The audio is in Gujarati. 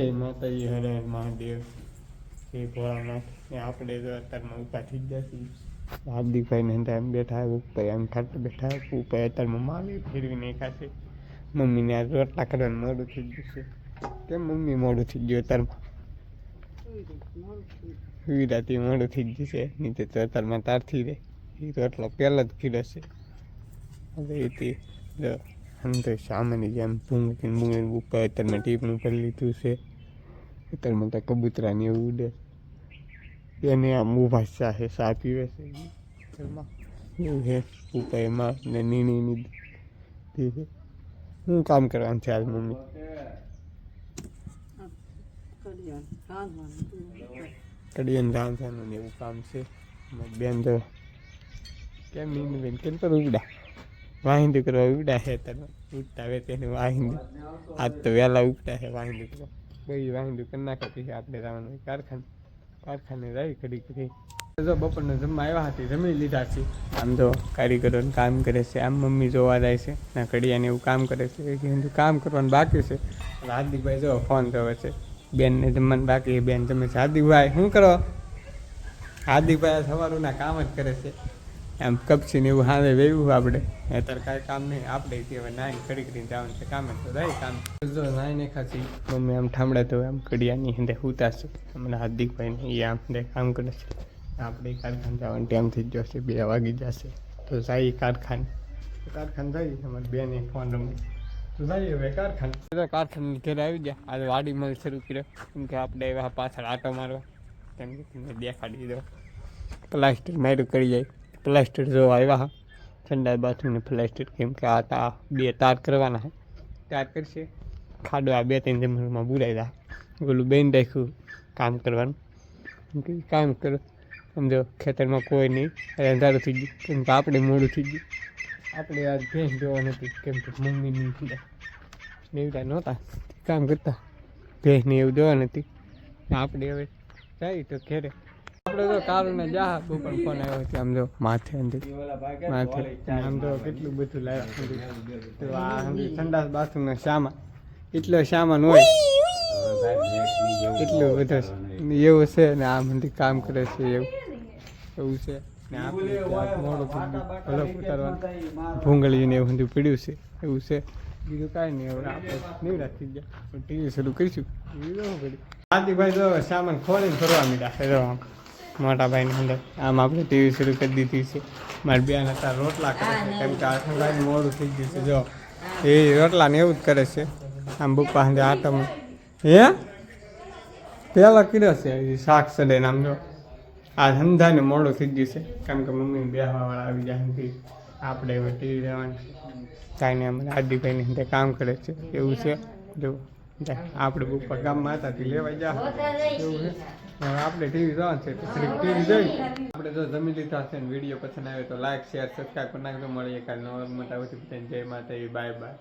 જય માતાજી હરે મહાદેવ જય ભોળાનાથ ને આપણે તો અત્યારમાં ઊભા થઈ ગયા હાર્દિકભાઈ ને અંદર એમ બેઠા, ઉપર એમ ખાતે બેઠા, ઉપર અત્યારમાં માવી નહીં ખાશે મમ્મીને આ રોટલા કરવાનું મોડું થઈ ગયું છે. કેમ મમ્મી મોડું થઈ ગયું અત્યારમાં? વિરાતી મોડું થઈ ગયું છે નીચે તો અત્યારમાં તારથી રહે એ રોટલો પહેલાં જ કીધો છે. હવે જો અંદર સામાન્ય જેમ ભૂંગી ભૂંગી ઉપર અત્યારમાં ટીપણું કરી લીધું છે. અત્યારમાં તો કબૂતરાની એવું ઉડે. એને આમ ઊભા છે ચા પીવે છે. એમાં એવું છે. ઉપર એમાં ને નીણી ની છે. શું કામ કરવાનું છે આજ મમ્મી? કડિયન રાંધવાનું એવું કામ છે. બેન તો કેમ નીની બેન કેમ પર ઉગડા? વાહિંદુ કરવા ઉપડા છે તને? ઉઠતા આવે તેને વાહિંદુ આજ તો વહેલા ઉગતા છે વાહિંદુ દીકરો. બધી વાહિંદુ કરી નાખે પછી આપણે જવાનું કારખાને. કારખાને રહી ઘડી ઘડી જો બપોરને જમવા આવ્યા હતી, જમી લીધા છે. આમ જો કારીગરોને કામ કરે છે, આમ મમ્મી જોવા જાય છે, ના કડિયાને એવું કામ કરે છે. કામ કરવાનું બાકી છે. હાર્દિકભાઈ જો ફોન જોવે છે, બેનને જમવાનું બાકી બેન છે. હાર્દિકભાઈ, શું કરો? હાર્દિકભાઈ સવારોના કામ જ કરે છે. એમ કપસીને એવું હાવે વેવું આપણે. અત્યારે કાંઈ કામ નહીં. આપણે હવે નાઈને કરી કરીને જવાનું છે કામે તો રહી કામ. જો નાઈને ખાસી મમ્મી આમ ઠામડા તો આમ કડિયાની હિંદે ઉતારશે હમણાં હાર્દિકભાઈને એ આમ દે કામ કરે છે. આપણે કારખાને જવાનું ટાઈમ થઈ જશે બે વાગી જશે. તો જઈએ કારખાને. કારખાને જઈએ. અમારી બેને ફોન રમી તો જઈએ હવે કારખાન. કારખાને ઘરે આવી ગયા. આજે વાડી મલ શરૂ કર્યો. કેમ કે આપણે એવા પાછળ આટો મારવા. કેમ કે દેખાડી દો પ્લાસ્ટર માર્યું, કરી જાય પ્લાસ્ટર જો આવ્યા હા. ઠંડા બાથરૂમને પ્લાસ્ટર કેમ કે આ તા બે તાર કરવાના છે તાર કરશે. ખાડો આ બે ત્રણ જમણમાં બુરાઈ દા ઓલું બેન રાખ્યું કામ કરવાનું. કેમ કરો. સમજો ખેતરમાં કોઈ નહીં. અંધારું થઈ ગયું. કેમ કે આપણે મોડું થઈ ગયું. આપણે આજ ભેંસ જોવા નથી. કેમ કે મમ્મીની ને એવડા નહોતા. કામ કરતા. ભેંસને એવું જોવા નથી. આપણે હવે જાય તો ઘેરે. આપણે તો કારુને જા પણ ફોન આવ્યો છે આમ જો માથે અંદર, માથે. આમ જો કેટલું બધું લાવ્યા તો આ ઠંડા બાથરૂમનો સામાન એટલો સામાન હોય. એટલું બધું એવું છે ને આ મંદિર કામ કરે છે એવું. એવું છે. ને આપણે મોડું ઉતારવાનું. ભૂંગળી ને એવું પીડ્યું છે. એવું છે. બીજું કાંઈ નહીં આપણે નિવડા થઈ ગયા. પણ ટીવી શરૂ કરીશું. બીજું કર્યું? હાર્દિકભાઈ જો સામાન ખોલીને ફરવા મીડા મોટા ભાઈની અંદર. આમ આપણે ટીવી શરૂ કરી દીધી છે. મારા બેન હતા રોટલા કરે છે, કેમ કે આ ઠંડાઈ મોડું થઈ ગયું છે, જો. એ રોટલા ને એવું જ કરે છે. આમ બુપ્પા હંદે આટમ. હે? પહેલાં કર્યો છે શાક સડે આમ જો. આ ધંધાને મોડું થઈ ગયું છે. કેમ કે મમ્મી બેહવાવાળા આવી જાય આપણે હવે ટીવી લેવાની કાંઈ નહીં અમારે આદિભાઈની કામ કરે છે. એવું છે. જો. આપણે બુપ્પા ગામમાં હતા, તે લેવાઈ જા. એવું છે આપણે ટીવી જોવાનું છે, તો ટીવી જોઈ. આપણે જો જમી લીધા છે વીડિયો પસંદ આવે તો લાઈક શેર સબસ્ક્રાઈબ કરી નાખજો. મળીએ કાલે નવા મોટા વચ્ચે જય માતા બાય બાય